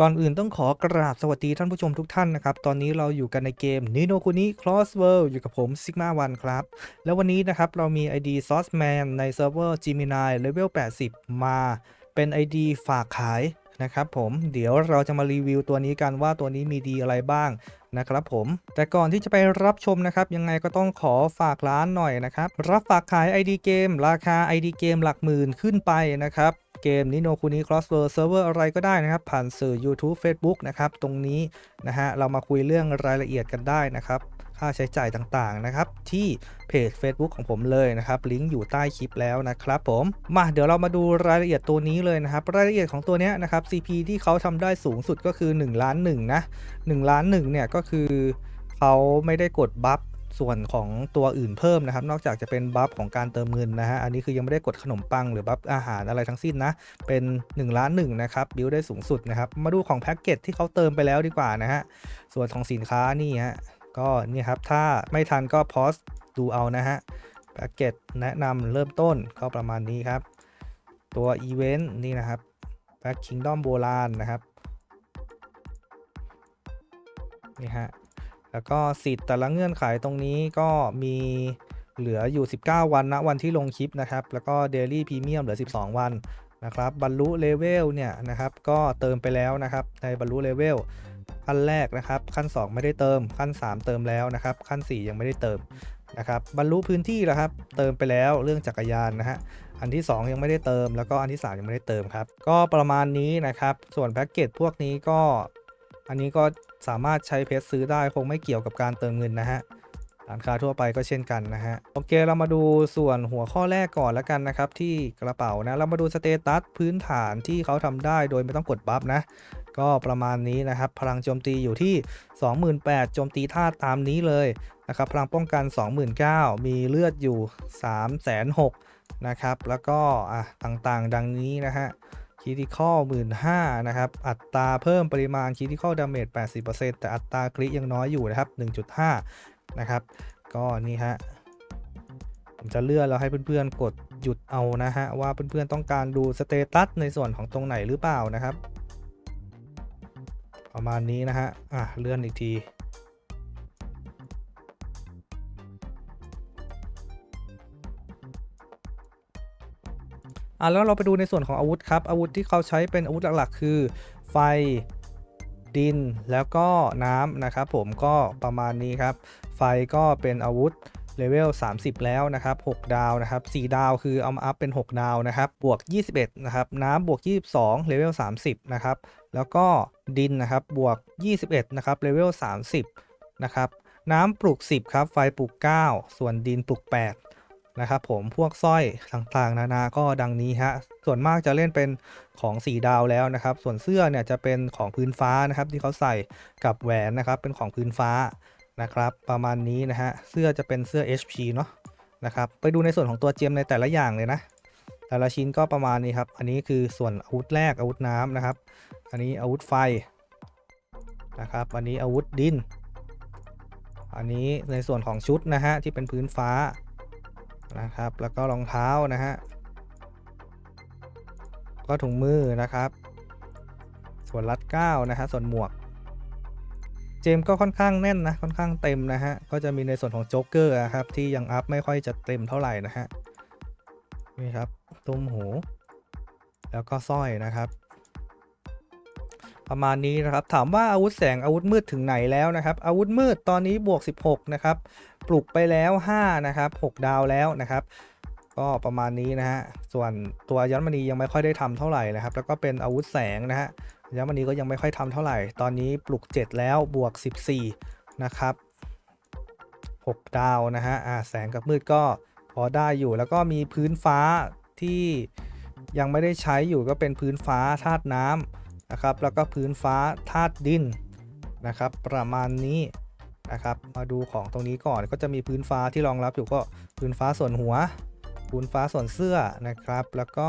ก่อนอื่นต้องขอกราบสวัสดีท่านผู้ชมทุกท่านนะครับ ตอนนี้เราอยู่กันในเกม n i n o k u n i Cross World อยู่กับผม Sigma 1ครับ แล้ววันนี้นะครับ เรามี ID Sauceman ในเซิร์ฟเวอร์ Gemini Level 80 มาเป็น ID ฝากขายนะครับผมเดี๋ยวเราจะมารีวิวตัวนี้กันว่าตัวนี้มีดีอะไรบ้างนะครับผม แต่ก่อนที่จะไปรับชมนะครับ ยังไงก็ต้องขอฝากร้านหน่อยนะครับ รับฝากขาย ID เกม ราคา ID เกมหลักหมื่นขึ้นไปนะครับ เกมนิโนคุนิ Crossword Server อะไรก็ได้นะครับ ผ่านสื่อ YouTube Facebook นะครับ ตรงนี้นะฮะเรามาคุยเรื่องรายละเอียดกันได้นะครับ ค่าใช้จ่ายต่างๆนะครับ ที่เพจ Facebook ของผมเลยนะครับ ลิงก์อยู่ใต้คลิปแล้วนะครับผมมาเดี๋ยวเรามาดูรายละเอียดตัวนี้เลยนะครับ รายละเอียดของตัวเนี้ยนะครับ CP ที่เขาทำได้สูงสุดก็คือ1ล้าน1นะ1ล้าน1เนี่ยก็คือเขาไม่ได้กดบัฟ ส่วนของตัวอื่นเพิ่มนะครับ นอกจากจะเป็นบัฟของการเติมเงินนะฮะ อันนี้คือยังไม่ได้กดขนมปังหรือบัฟอาหารอะไรทั้งสิ้นนะ เป็น1ล้าน1นะครับบิวได้สูงสุดนะครับ มาดูของแพ็กเกจที่เขาเติมไปแล้วดีกว่านะฮะ ส่วนของสินค้านี่ฮะ ก็นี่ครับ ถ้าไม่ทันก็พอสดูเอานะฮะ แพ็กเกจแนะนำเริ่มต้นก็ประมาณนี้ครับ ตัวอีเวนต์นี่นะครับแพ็กคิงดอมโบราณนะครับ นี่ฮะ แล้วก็สิทธิ์แต่ละเงื่อนไขตรงนี้ก็มีเหลืออยู่ 19 วันนะวันที่ลงคลิปนะครับ แล้วก็ Daily Premium เหลือ 12 วันนะครับ บรรลุเลเวลเนี่ยนะครับ ก็เติมไปแล้วนะครับ ในบรรลุเลเวลขั้นแรกนะครับ ขั้น 2 ไม่ได้เติม ขั้น 3 เติมแล้วนะครับ ขั้น 4 ยังไม่ได้เติมนะครับ บรรลุพื้นที่แล้วครับ เติมไปแล้วเรื่องจักรยานนะฮะ อันที่ 2 ยังไม่ได้เติม แล้วก็อันที่ 3 ยังไม่ได้เติมครับ ก็ประมาณนี้นะครับ ส่วนแพ็กเกจพวกนี้ก็ อันนี้ก็ สามารถใช้เพชรซื้อได้คงไม่เกี่ยวกับการเติมเงินนะฮะร้านค้าทั่วไปก็เช่นกันนะฮะโอเคเรามาดูส่วนหัวข้อแรกก่อนแล้วกันนะครับ ที่กระเป๋านะเรามาดูสเตตัสพื้นฐานที่เขาทำได้โดยไม่ต้องกดบัฟนะ ก็ประมาณนี้นะครับ พลังโจมตีอยู่ที่ 28,000โจมตีท่าตามนี้เลยนะครับ พลังป้องกัน 29,000 มีเลือดอยู่ 3 6 0 0 0นะครับ แล้วก็อะต่างๆ ดังนี้นะฮะ คิติคอลหมื่นห้านะครับ อัตราเพิ่มปริมาณคิติคอลดาเมจ80%แต่อัตราคริยังน้อยอยู่นะครับ 1.5 นะครับ ก็นี่ฮะ ผมจะเลื่อนแล้วให้เพื่อนๆ กดหยุดเอานะฮะ ว่าเพื่อนๆ ต้องการดูสเตตัสในส่วนของตรงไหนหรือเปล่านะครับ ประมาณนี้นะฮะ อะ เลื่อนอีกที อะแล้วเราไปดูในส่วนของอาวุธครับ อาวุธที่เขาใช้เป็นอาวุธหลักๆ คือ ไฟดินแล้วก็น้ำนะครับผมก็ประมาณนี้ครับ ไฟก็เป็นอาวุธเลเวล 30 แล้วนะครับ6ดาวนะครับ4ดาวคือเอามาอัพเป็น 6 ดาวนะครับบวก 21 นะครับ น้ำบวก 22 เลเวล 30 นะครับ แล้วก็ดินนะครับบวก 21 นะครับเลเวล 30 นะครับ น้ำปลุก10 ครับ ไฟปลุก9 ส่วนดินปลุก8 นะครับผมพวกสร้อยต่างๆ นานาก็ดังนี้ฮะส่วนมากจะเล่นเป็นของ4ดาวแล้วนะครับ ส่วนเสื้อเนี่ยจะเป็นของพื้นฟ้านะครับ ที่เขาใส่กับแหวนนะครับ เป็นของพื้นฟ้านะครับ ประมาณนี้นะฮะเสื้อจะเป็นเสื้อ HP เนาะนะครับ ไปดูในส่วนของตัวเจมในแต่ละอย่างเลยนะ แต่ละชิ้นก็ประมาณนี้ครับ อันนี้คือส่วนอาวุธแรกอาวุธน้ำนะครับ อันนี้อาวุธไฟนะครับ อันนี้อาวุธดิน อันนี้ในส่วนของชุดนะฮะที่เป็นพื้นฟ้า นะครับ แล้วก็รองเท้านะฮะก็ถุงมือนะครับ ส่วนรัดเก้านะฮะส่วนหมวก เจมก็ค่อนข้างแน่นนะค่อนข้างเต็มนะฮะก็จะมีในส่วนของโจ๊กเกอร์นะครับที่ยังอัพไม่ค่อยจะเต็มเท่าไหร่นะฮะนี่ครับตุ้มหูแล้วก็สร้อยนะครับ ประมาณนี้นะครับถามว่าอาวุธแสงอาวุธมืดถึงไหนแล้วนะครับ อาวุธมืดตอนนี้บวก 16 นะครับ ปลุกไปแล้ว 5 นะครับ 6 ดาวแล้วนะครับ ก็ประมาณนี้นะฮะ ส่วนตัวยันมณียังไม่ค่อยได้ทำเท่าไหร่นะครับ แล้วก็เป็นอาวุธแสงนะฮะยันมณีก็ยังไม่ค่อยทำเท่าไหร่ ตอนนี้ปลุก 7 แล้วบวก 14 นะครับ 6 ดาวนะฮะอ่าแสงกับมืดก็พอได้อยู่ แล้วก็มีพื้นฟ้าที่ยังไม่ได้ใช้อยู่ก็เป็นพื้นฟ้าธาตุน้ำนะครับ แล้วก็พื้นฟ้าธาตุดินนะครับ ประมาณนี้ นะครับ มาดูของตรงนี้ก่อนก็จะมีพื้นฟ้าที่รองรับอยู่ก็พื้นฟ้าส่วนหัว พื้นฟ้าส่วนเสื้อนะครับ แล้วก็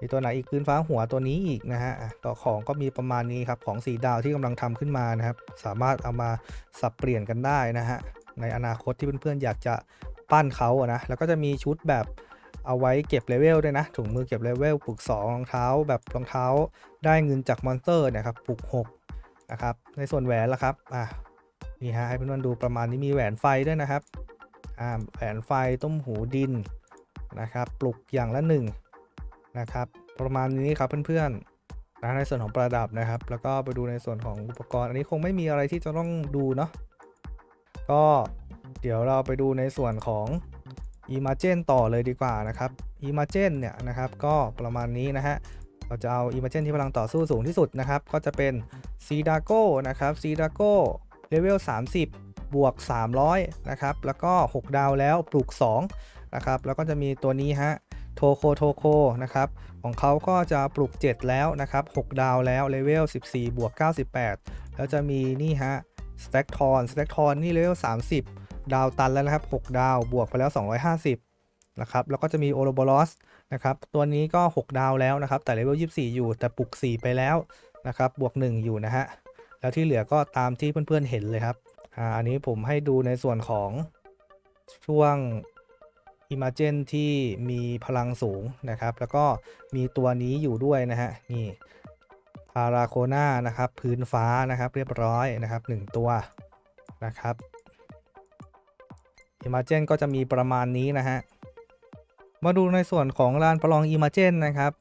มีตัวไหนอีกพื้นฟ้าหัวตัวนี้อีกนะฮะต่อของก็มีประมาณนี้ครับของสีดาวที่กำลังทำขึ้นมานะครับ สามารถเอามาสับเปลี่ยนกันได้นะฮะในอนาคตที่เพื่อนๆอยากจะปั้นเขาอะนะแล้วก็จะมีชุดแบบเอาไว้เก็บเลเวลด้วยนะถุงมือเก็บเลเวลปลุก2รองเท้าแบบรองเท้าได้เงินจากมอนสเตอร์เนี่ยครับปลุก6นะครับในส่วนแหวนละครับอะ นี่ฮะให้เพื่อนๆดูประมาณนี้มีแหวนไฟด้วยนะครับอ่าแหวนไฟต้มหูดินนะครับปลุกอย่างละหนึ่งนะครับประมาณนี้ครับเพื่อนๆนะในส่วนของประดับนะครับ แล้วก็ไปดูในส่วนของอุปกรณ์อันนี้คงไม่มีอะไรที่จะต้องดูเนาะก็เดี๋ยวเราไปดูในส่วนของ i m a g e n ต่อเลยดีกว่านะครับ i m a g e n เนี่ยนะครับก็ประมาณนี้นะฮะเราจะเอา i m a g e n ที่พลังต่อสู้สูงที่สุดนะครับ ก็จะเป็น c d a g o นะครับ c d a g o เลเวล 30 บวก 300 นะครับ แล้วก็ 6 ดาวแล้วปลุก2 นะครับ แล้วก็จะมีตัวนี้ฮะโทโคโทโคนะครับ ของเขาก็จะปลุก7 แล้วนะครับ 6 ดาวแล้วเลเวล 14 บวก 98 แล้วจะมีนี่ฮะ Stack t o n Stack t o n นี่เลเวล 30 ดาวตันแล้วนะครับ 6 ดาวบวกไปแล้ว 250 นะครับ แล้วก็จะมี o r o b o l o s นะครับ ตัวนี้ก็ 6 ดาวแล้วนะครับ แต่เลเวล 24 อยู่แต่ปลุก 4 ไปแล้วนะครับ บวก 1 อยู่นะฮะ แล้วที่เหลือก็ตามที่เพื่อนๆเห็นเลยครับอ่าอันนี้ผมให้ดูในส่วนของช่วง i m a g e n ที่มีพลังสูงนะครับ แล้วก็มีตัวนี้อยู่ด้วยนะฮะนี่พาราโคนานะครับ พื้นฟ้านะครับเรียบร้อยนะครับ 1 ตัวนะครับ i m a g e n ก็จะมีประมาณนี้นะฮะมาดูในส่วนของลานประลอง i m a g e n นะครับ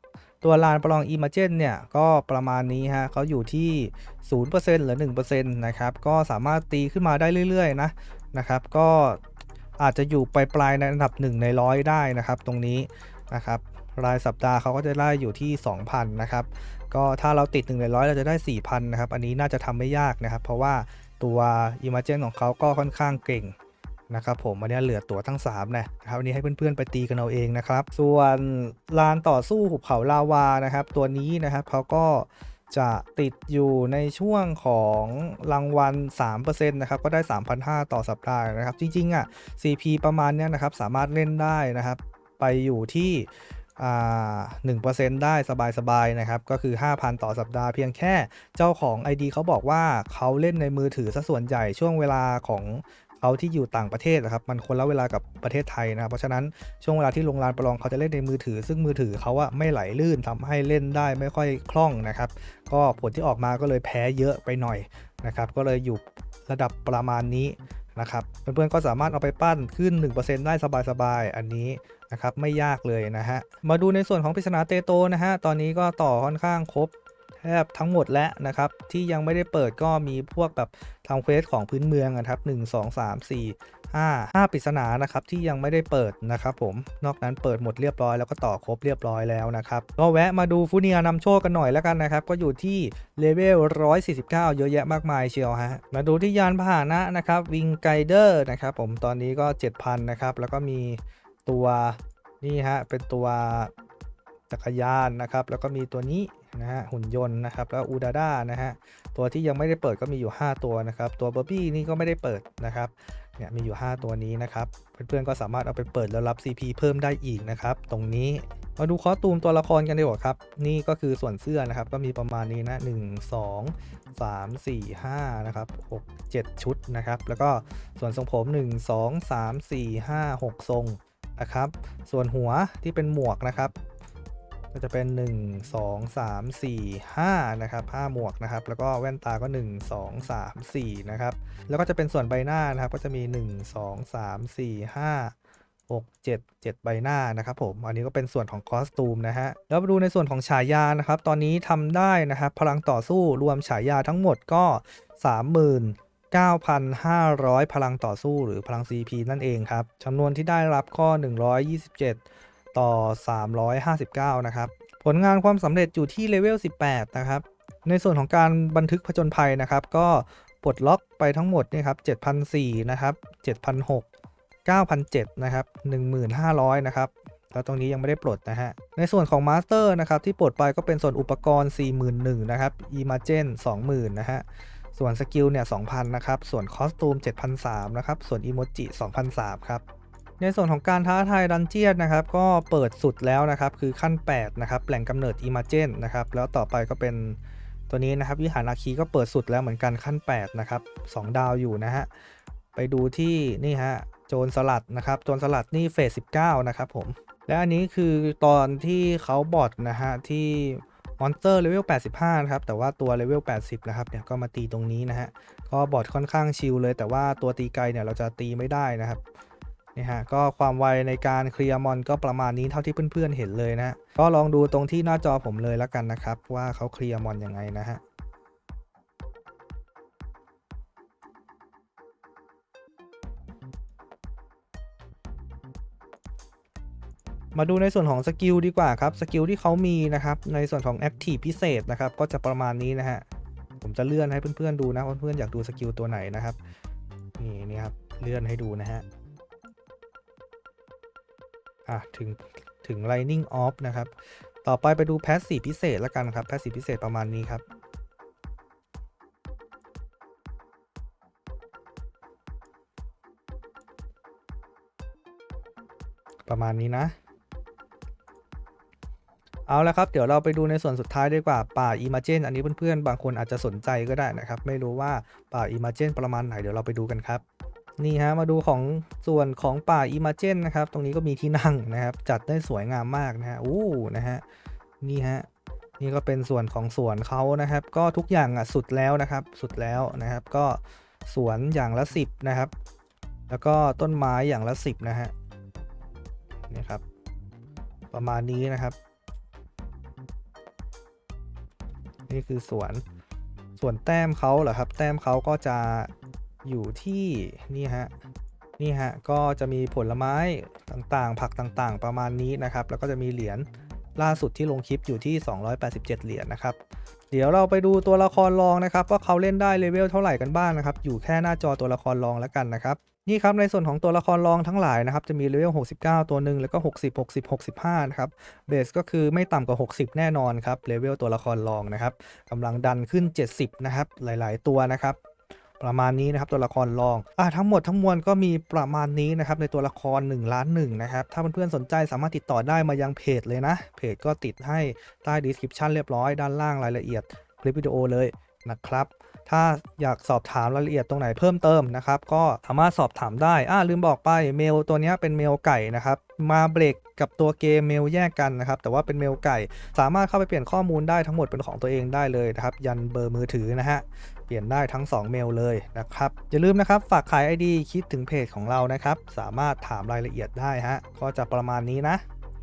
ตัวลานประลอง i m a g e n เนี่ย ก็ประมาณนี้ฮะเขาอยู่ที่ 0%หรือ 1%นะครับ ก็สามารถตีขึ้นมาได้เรื่อย ๆ นะนะครับ ก็อาจจะอยู่ปลายๆในอันดับ 1 ในร้อยได้นะครับ ตรงนี้นะครับรายสัปดาห์เขาก็จะได้อยู่ที่ 2,000 นะครับ ก็ถ้าเราติด 1 ในร้อยเราจะได้ 4,000 นะครับ อันนี้น่าจะทำไม่ยากนะครับ เพราะว่าตัว i m a g e n ของเขาก็ค่อนข้างเก่ง นะครับผมอันนี้เหลือตัวทั้ง3นะครับอันนี้ให้เพื่อนๆไปตีกันเอาเองนะครับ ส่วนลานต่อสู้หุบเขาลาวานะครับ ตัวนี้นะครับเขาก็จะติดอยู่ในช่วงของรางวัล 3%นะครับ ก็ได้ 3,500 ต่อสัปดาห์นะครับ จริงๆ อะ CP ประมาณเนี้ยนะครับ สามารถเล่นได้นะครับ ไปอยู่ที่หนึ่งเปอ่า1%ได้สบายๆนะครับ ก็คือ 5,000 ต่อสัปดาห์เพียงแค่เจ้าของ ID เขาบอกว่าเขาเล่นในมือถือซะส่วนใหญ่ช่วงเวลาของ เขาที่อยู่ต่างประเทศนะครับมันคนละเวลากับประเทศไทยนะเพราะฉะนั้นช่วงเวลาที่ลงลานประลองเขาจะเล่นในมือถือ ซึ่งมือถือเขาอะไม่ไหลลื่นทำให้เล่นได้ไม่ค่อยคล่องนะครับ ก็ผลที่ออกมาก็เลยแพ้เยอะไปหน่อยนะครับก็เลยอยู่ระดับประมาณนี้นะครับเพื่อนๆก็สามารถเอาไปปั้นขึ้น 1%ได้สบายๆ อันนี้นะครับไม่ยากเลยนะฮะ มาดูในส่วนของปริศนาเตโตนะฮะ ตอนนี้ก็ต่อค่อนข้างครบ บทั้งหมดแล้วนะครับ ที่ยังไม่ได้เปิดก็มีพวกแบบทำเควสของพื้นเมืองนะครับ 1 2 3 4 5 5ปริศนานะครับที่ยังไม่ได้เปิดนะครับผมนอกนั้นเปิดหมดเรียบร้อยแล้วก็ต่อครบเรียบร้อยแล้วนะครับก็แวะมาดูฟูเนียนำโชคกันหน่อยแล้วกันนะครับ ก็อยู่ที่เลเวล 149 เยอะแยะมากมายเชียวฮะมาดูที่ยานพาหนะนะครับวิงไกเดอร์นะครับผมตอนนี้ก็ 7,000 นะครับ แล้วก็มีตัวนี่ฮะเป็นตัวจักรยานนะครับ แล้วก็มีตัวนี้ นะฮะหุ่นยนต์นะครับแล้วอูดาด้านะฮะตัวที่ยังไม่ได้เปิดก็มีอยู่ 5 ตัวนะครับ ตัวเบอร์บี้นี่ก็ไม่ได้เปิดนะครับเนี่ยมีอยู่ 5 ตัวนี้นะครับเพื่อนๆก็สามารถเอาไปเปิดแล้วรับ CP เพิ่มได้อีกนะครับ ตรงนี้มาดูคอสตูมตัวละครกันดีกว่าครับ นี่ก็คือส่วนเสื้อนะครับ ก็มีประมาณนี้นะ 1 2 3 4 5นะครับ6 7 ชุดนะครับ แล้วก็ส่วนทรงผม 1 2 3 4 5 6 ทรงนะครับ ส่วนหัวที่เป็นหมวกนะครับ ก็จะเป็น 1 2 3 4 5นะครับ5หมวกนะครับ แล้วก็แว่นตาก็ 1 2 3 4นะครับ แล้วก็จะเป็นส่วนใบหน้านะครับ ก็จะมี 1 2 3 4 5 6 7 7 ใบหน้านะครับผม อันนี้ก็เป็นส่วนของคอสตูมนะฮะ แล้วมาดูในส่วนของฉายานะครับ ตอนนี้ทำได้นะครับ พลังต่อสู้รวมฉายาทั้งหมดก็39,500 พลังต่อสู้หรือพลัง CP นั่นเองครับจำนวนที่ได้รับก็ 127 ต่อ 359 นะครับ ผลงานความสำเร็จอยู่ที่เลเวล 18 นะครับ ในส่วนของการบันทึกผจญภัยนะครับ ก็ปลดล็อกไปทั้งหมดนี่ครับ7,004นะครับ7,006 9,007นะครับ1,500 นะครับ แล้วตรงนี้ยังไม่ได้ปลดนะฮะ ในส่วนของมาสเตอร์นะครับที่ปลดไปก็เป็นส่วนอุปกรณ์ 41,000นะครับ e m a g e n 20,000นะฮะส่วนสกิลเนี่ย2,000นะครับ ส่วนคอสตูม7,300นะครับ ส่วนอีโมจิ2,003ครับ ในส่วนของการท้าทายดันเจียนนะครับ ก็เปิดสุดแล้วนะครับ คือขั้น 8 นะครับ แหล่งกำเนิดอีมาเจนนะครับ แล้วต่อไปก็เป็นตัวนี้นะครับ วิหารอาคีก็เปิดสุดแล้วเหมือนกันขั้น 8 นะครับ 2 ดาวอยู่นะฮะ ไปดูที่นี่ฮะ โจรสลัดนะครับ โจรสลัดนี่เฟส 19 นะครับผม และอันนี้คือตอนที่เขาบอทนะฮะ ที่มอนสเตอร์เลเวล 85 นะครับ แต่ว่าตัวเลเวล 80 นะครับ เนี่ย ก็มาตีตรงนี้นะฮะ ก็บอทค่อนข้างชิลเลย แต่ว่าตัวตีไกลเนี่ยเราจะตีไม่ได้นะครับ นี่ฮะก็ความไวในการเคลียร์มอนก็ประมาณนี้เท่าที่เพื่อนๆเห็นเลยนะก็ลองดูตรงที่หน้าจอผมเลยแล้วกันนะครับ ว่าเขาเคลียร์มอนยังไงนะฮะมาดูในส่วนของสกิลดีกว่าครับสกิลที่เขามีนะครับในส่วนของ Active พิเศษนะครับก็จะประมาณนี้นะฮะผมจะเลื่อนให้เพื่อนๆดูนะเพื่อนๆอยากดูสกิลตัวไหนนะครับนี่นี่ครับเลื่อนให้ดูนะฮะ อะถึงถึง Lightning Off นะครับ ต่อไปไปดู Passive พิเศษแล้วกันครับ Passive พิเศษประมาณนี้ครับประมาณนี้นะ เอาละครับ เดี๋ยวเราไปดูในส่วนสุดท้ายดีกว่า ป่าอิมาเจนอันนี้เพื่อนๆ บางคนอาจจะสนใจก็ได้นะครับ ไม่รู้ว่าป่าอิมาเจนประมาณไหน เดี๋ยวเราไปดูกันครับ นี่ฮะมาดูของส่วนของป่าอิมาเจนนะครับ ตรงนี้ก็มีที่นั่งนะครับ จัดได้สวยงามมากนะฮะอู้นะฮะนี่ฮะนี่ก็เป็นส่วนของสวนเขานะครับ ก็ทุกอย่างอะสุดแล้วนะครับ สุดแล้วนะครับ ก็สวนอย่างละ 10 นะครับ แล้วก็ต้นไม้อย่างละ 10 นะฮะนี่ครับ ประมาณนี้นะครับ นี่คือสวนส่วนแต้มเขาเหรอครับ แต้มเขาก็จะ อยู่ที่นี่ฮะนี่ฮะก็จะมีผลไม้ต่างๆ ผักต่างๆ ประมาณนี้นะครับ แล้วก็จะมีเหรียญล่าสุดที่ลงคลิปอยู่ที่ 287 เหรียญนะครับ เดี๋ยวเราไปดูตัวละครรองนะครับว่าเขาเล่นได้เลเวลเท่าไหร่กันบ้างนะครับ อยู่แค่หน้าจอตัวละครรองแล้วกันนะครับนี่ครับในส่วนของตัวละครรองทั้งหลายนะครับจะมีเลเวล 69 ตัวหนึ่งแล้วก็ 60 60 65 นะครับเบสก็คือไม่ต่ำกว่า 60 แน่นอนครับเลเวลตัวละครรองนะครับกำลังดันขึ้น 70 นะครับหลาย ๆ ตัวนะครับ ประมาณนี้นะครับตัวละครรองอะทั้งหมดทั้งมวลก็มีประมาณนี้นะครับในตัวละคร1ล้านหนึ่งนะครับถ้าเพื่อนๆสนใจสามารถติดต่อได้มายังเพจเลยนะ เพจก็ติดให้ใต้ดีสคริปชันเรียบร้อยด้านล่างรายละเอียดคลิปวิดีโอเลย นะครับ ถ้าอยากสอบถามรายละเอียดตรงไหนเพิ่มเติมนะครับ ก็สามารถสอบถามได้อ่าลืมบอกไปเมลตัวนี้เป็นเมลไก่นะครับมาเบรกกับตัวเกมเมลแยกกันนะครับ แต่ว่าเป็นเมลไก่ สามารถเข้าไปเปลี่ยนข้อมูลได้ทั้งหมดเป็นของตัวเองได้เลยนะครับ ยันเบอร์มือถือนะฮะ เปลี่ยนได้ทั้ง 2 เมลเลยนะครับ อย่าลืมนะครับ ฝากขาย ID คิดถึงเพจของเรานะครับ สามารถถามรายละเอียดได้ฮะ ก็จะประมาณนี้นะ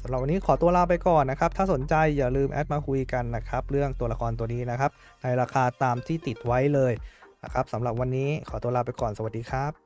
สำหรับวันนี้ขอตัวลาไปก่อนนะครับ ถ้าสนใจอย่าลืมแอดมาคุยกันนะครับ เรื่องตัวละครตัวนี้นะครับ ในราคาตามที่ติดไว้เลยนะครับสำหรับวันนี้ขอตัวลาไปก่อนสวัสดีครับ